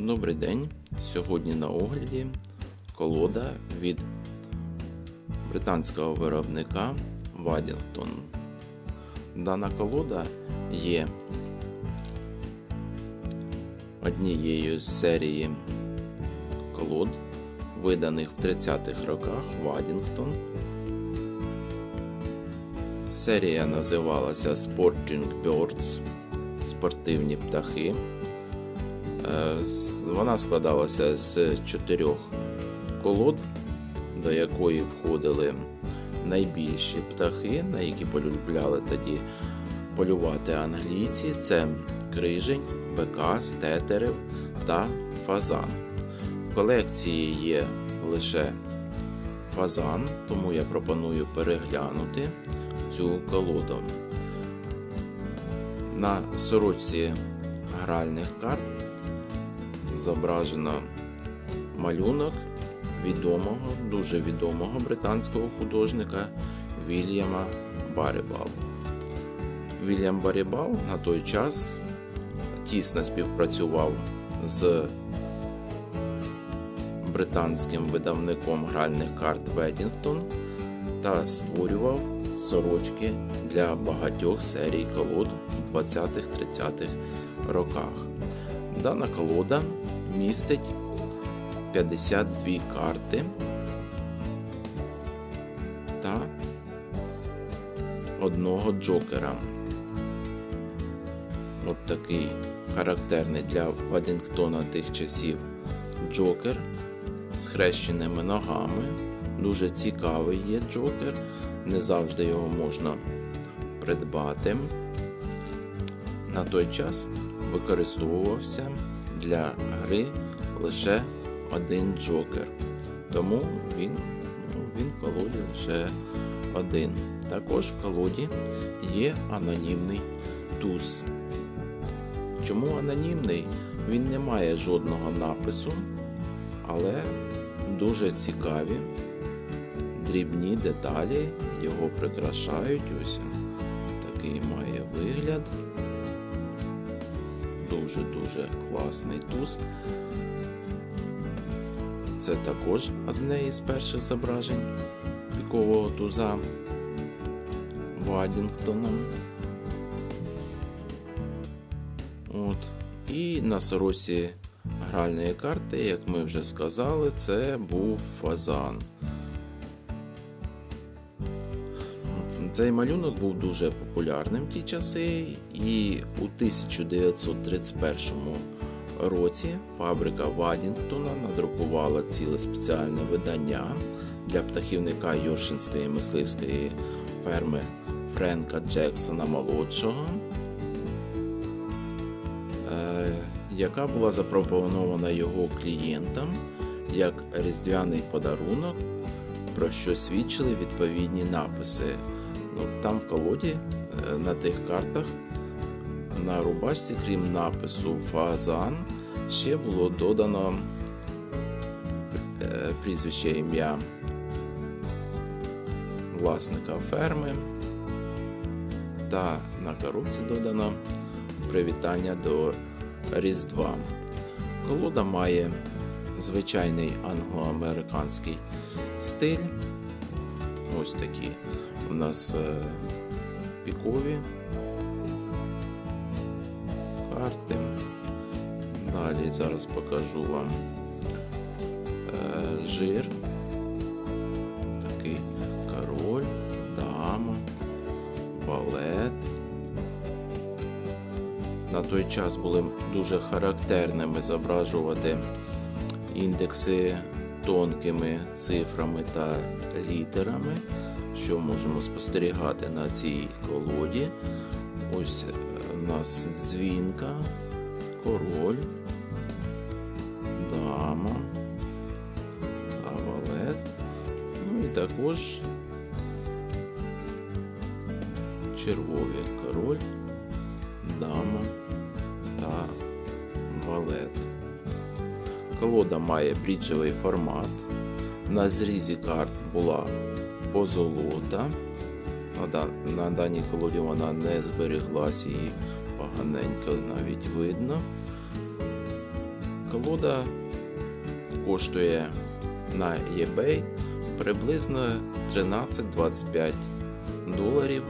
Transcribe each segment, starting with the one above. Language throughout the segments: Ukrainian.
Добрий день. Сьогодні на огляді колода від британського виробника Waddington. Дана колода є однією з серії колод, виданих в 30-х роках Waddington. Серія називалася Sporting Birds спортивні птахи. Е, Вона складалася з чотирьох колод, до якої входили найбільші птахи, на які полюбляли тоді полювати англійці. Це крижень, бекас, тетерев та фазан. В колекції є лише фазан, тому я пропоную переглянути цю колоду. На сорочці гральних карт зображено малюнок відомого, дуже відомого британського художника Вільяма Барибал. Вільям Барибал на той час тісно співпрацював з британським видавником гральних карт Ведінгтон та створював сорочки для багатьох серій колод у 20-30-х роках. Дана колода містить 52 карти та одного джокера. От такий характерний для Вадінгтона тих часів джокер з хрещеними ногами. Дуже цікавий є джокер, не завжди його можна придбати. На той час використовувався для гри лише один джокер. Тому він, ну, він в колоді лише один. Також в колоді є анонімний туз. Чому анонімний? Він не має жодного напису, але дуже цікаві дрібні деталі його прикрашають. Ось такий має вигляд. Дуже-дуже класний туз. Це також одне із перших зображень пікового туза Вадінгтоном. От. І на сорочці гральної карти, як ми вже сказали, це був фазан. Цей малюнок був дуже популярним в ті часи, і у 1931 році фабрика Вадінгтона надрукувала ціле спеціальне видання для птахівника Йоршинської мисливської ферми Френка Джексона молодшого, е, яка була запропонована його клієнтам як різдвяний подарунок, про що свідчили відповідні написи. Ну, там в колоді е, на тих картах на рубашці, крім напису Фазан, ще було додано е, прізвище ім'я власника ферми. Та на коробці додано привітання до Різдва. Колода має звичайний англо-американський стиль. Ось такі у нас е, пікові карти. Далі зараз покажу вам е, жир. Такий король, дама, балет. На той час були дуже характерними зображувати індекси тонкими цифрами та літерами, що можемо спостерігати на цій колоді. Ось е, у нас дзвінка, король, дама та валет. Ну і також червові король, дама та валет. Колода має бріджевий формат. На зрізі карт була позолота. На, даній колоді вона не збереглась її поганенько навіть видно. колода коштує на eBay приблизно 13-25 доларів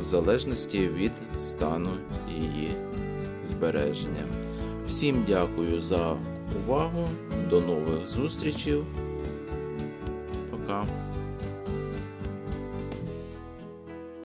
в залежності від стану її збереження. Всім дякую за увагу. До нових зустрічей. Пока.